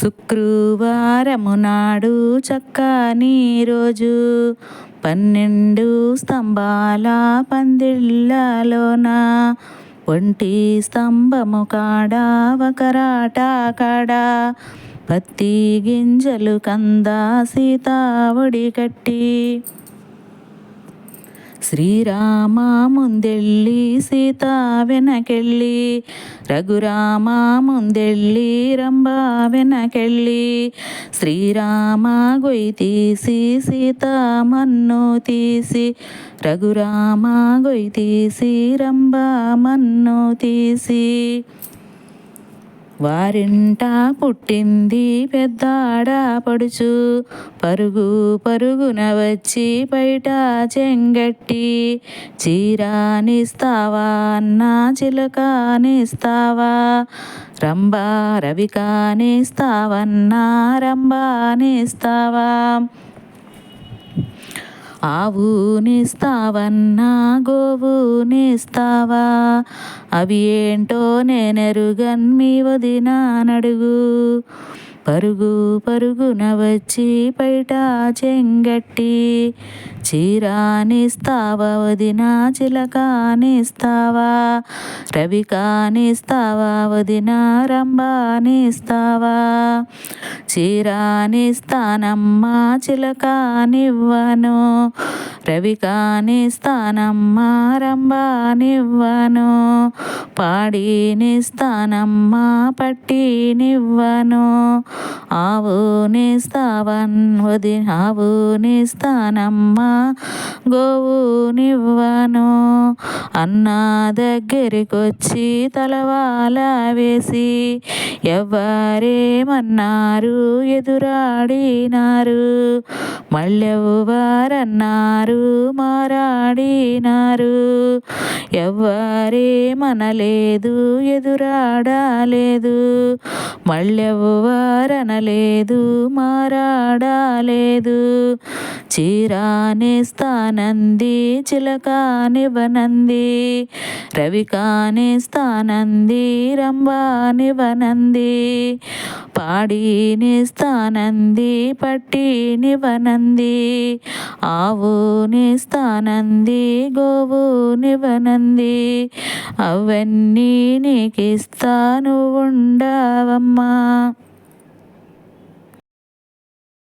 శుక్రవారము నాడు చక్కని రోజు. పన్నెండు స్తంభాల పందిళ్ళలోన ఒంటి స్తంభము కాడ ఒకరాట కాడ. పత్తి గింజలు కంద సీతావుడి కట్టి. శ్రీరామ ముందెళ్ళి సీత వెనకెళ్ళి రఘురామ ముందెళ్ళి రంభ వెనకెళ్ళి శ్రీరామ గొయ్యి తీసి సీత మన్ను తీసి రఘురామ గొయ్యి తీసి రంభ మన్ను తీసి. వారింట పుట్టింది పెద్దాడ పడుచు. పరుగు పరుగున వచ్చి బయట చెంగట్టి. చీరానిస్తావా అన్న చిలకానిస్తావా రంభా రవికానిస్తావన్నా రంభానిస్తావా ఆవునిస్తావన్నా గోవునిస్తావా అవి ఏంటో నేనెరుగన్ మీ వదినానడుగు. పరుగు పరుగున వచ్చి బయట చెంగట్టి. చీరానిస్తావా వదిన చిలకానిస్తావా? రవి కానిస్తావా వదిన రంభానిస్తావా? చీరానిస్తానమ్మా చిలకానివ్వను. రవి కానిస్తానమ్మా పాడిని స్థానమ్మా పట్టినివ్వను ఆవుని ఆవునిస్తావన్ వది ఆవునిస్తానమ్మా గోవునివ్వను అన్న దగ్గరికొచ్చి తలవాల వేసి ఎవరేమన్నారు ఎదురాడినారు. మళ్ళెవ్వరన్నారు మారు మారాడినారు? ఎవ్వరే మనలేదు ఎదురాడాలేదు. మళ్ళెవ్వరనలేదు మారాడాలేదు. చీరానేస్తానంది చిలకానివనంది. రవికానేస్తానంది రంబానివనంది పాడి రవి పట్టి నివనంది పాడినిస్తానంది పట్టినివ్వనంది ఆవునిస్తానంది గోవునివ్వనంది అవన్నీ నీకిస్తాను ఉండవమ్మా.